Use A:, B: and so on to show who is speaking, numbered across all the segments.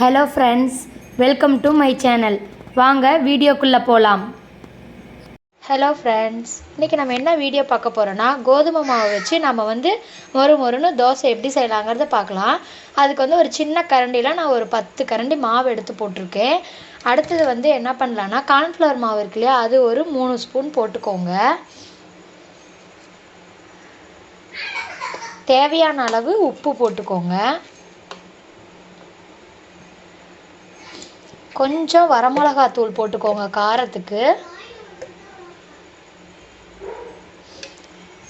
A: Hello friends welcome to my channel வாங்க வீடியோக்குள்ளே போகலாம் ஹலோ ஃப்ரெண்ட்ஸ் இன்றைக்கி நம்ம என்ன வீடியோ பார்க்க போகிறோன்னா கோதுமை மாவை வச்சு நம்ம வந்து மொறு மொறுன்னு தோசை எப்படி செய்யலாங்கிறத பார்க்கலாம். அதுக்கு வந்து ஒரு சின்ன கரண்டியில் நான் ஒரு பத்து கரண்டி மாவு எடுத்து போட்டிருக்கேன். அடுத்தது வந்து என்ன பண்ணலான்னா கார்ன்ஃப்ளவர் மாவு இருக்கு இல்லையா அது ஒரு மூணு ஸ்பூன் போட்டுக்கோங்க. தேவையான அளவு உப்பு போட்டுக்கோங்க. கொஞ்சம் வரமிளகாத்தூள் போட்டுக்கோங்க காரத்துக்கு.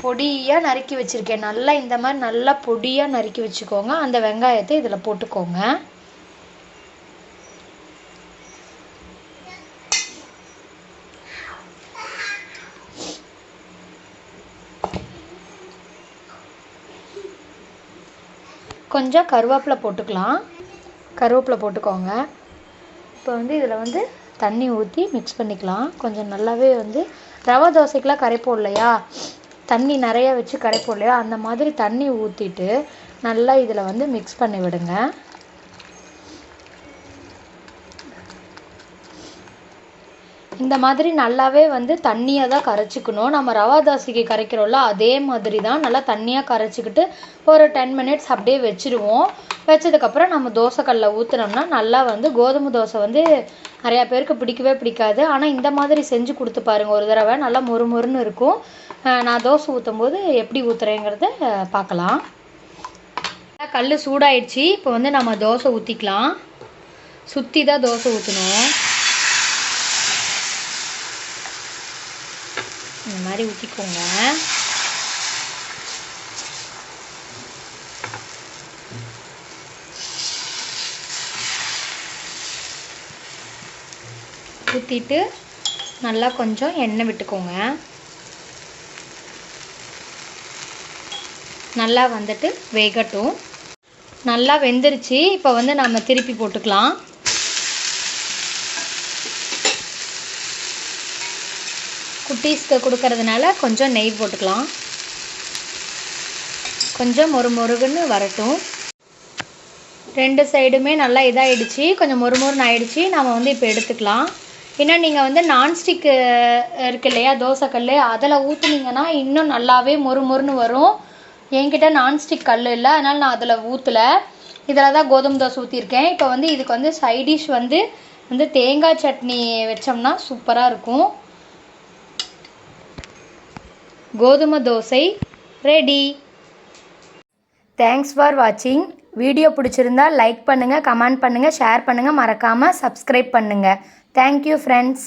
A: பொடியாக நறுக்கி வச்சுருக்கேன். நல்லா இந்த மாதிரி நல்லா பொடியாக நறுக்கி வச்சுக்கோங்க. அந்த வெங்காயத்தை இதில் போட்டுக்கோங்க. கொஞ்சம் கருவேப்பிலை போட்டுக்கலாம். கருவேப்பிலை போட்டுக்கோங்க. இப்போ வந்து இதில் வந்து தண்ணி ஊற்றி மிக்ஸ் பண்ணிக்கலாம். கொஞ்சம் நல்லாவே வந்து ரவா தோசைக்கெலாம் கரைப்போம் இல்லையா தண்ணி நிறையா வச்சு கரைப்போம் இல்லையா அந்த மாதிரி தண்ணி ஊற்றிட்டு நல்லா இதில் வந்து மிக்ஸ் பண்ணி விடுங்க. இந்த மாதிரி நல்லாவே வந்து தண்ணியாக தான் கரைச்சிக்கணும். நம்ம ரவா தோசைக்கு கரைக்கிறோம்ல அதே மாதிரி தான் நல்லா தண்ணியாக கரைச்சிக்கிட்டு ஒரு டென் மினிட்ஸ் அப்படியே வச்சுருவோம். வச்சதுக்கப்புறம் நம்ம தோசைக்கல்லில் ஊற்றுனோம்னா நல்லா வந்து கோதுமை தோசை வந்து நிறையா பேருக்கு பிடிக்கவே பிடிக்காது. ஆனால் இந்த மாதிரி செஞ்சு கொடுத்து பாருங்கள் ஒரு தடவை நல்லா மொறு மொறுன்னு இருக்கும் நான் தோசை ஊற்றும் போது எப்படி ஊற்றுறேங்கிறத பார்க்கலாம். கல் சூடாயிடுச்சு இப்போ வந்து நம்ம தோசை ஊற்றிக்கலாம் சுற்றி தான் தோசை ஊற்றணும் இந்த மாதிரி ஊற்றிக்கோங்க ஊற்றிட்டு நல்லா கொஞ்சம் எண்ணெய் விட்டுக்கோங்க. நல்லா வந்துட்டு வேகட்டும். நல்லா வெந்துருச்சு. இப்போ வந்து நம்ம திருப்பி போட்டுக்கலாம். குட்டீஸ்க்கு கொடுக்கறதுனால கொஞ்சம் நெய் போட்டுக்கலாம். கொஞ்சம் மொறு மொறுகுன்னு வரட்டும். ரெண்டு சைடுமே நல்லா இதாகிடுச்சு கொஞ்சம் மொறு மொறுன்னு ஆயிடுச்சு. நம்ம வந்து இப்போ எடுத்துக்கலாம். ஏன்னா நீங்கள் வந்து நான்ஸ்டிக்கு இருக்கு இல்லையா தோசைக்கல் அதில் ஊற்றுனீங்கன்னா இன்னும் நல்லாவே மொறு மொறுன்னு வரும். என்கிட்ட நான்ஸ்டிக் கல் இல்லை அதனால் நான் அதில் ஊற்றலை இதில் தான் கோதுமை தோசை ஊற்றிருக்கேன் இப்போ வந்து இதுக்கு வந்து சைடிஷ் வந்து வந்து தேங்காய் சட்னி வச்சோம்னா சூப்பராக இருக்கும். கோதுமை தோசை ரெடி தேங்க்ஸ் ஃபார் வாட்சிங் வீடியோ பிடிச்சிருந்தா லைக் பண்ணுங்கள் கமெண்ட் பண்ணுங்கள் ஷேர் பண்ணுங்கள் மறக்காமல் சப்ஸ்கிரைப் பண்ணுங்கள் தேங்க்யூ ஃப்ரெண்ட்ஸ்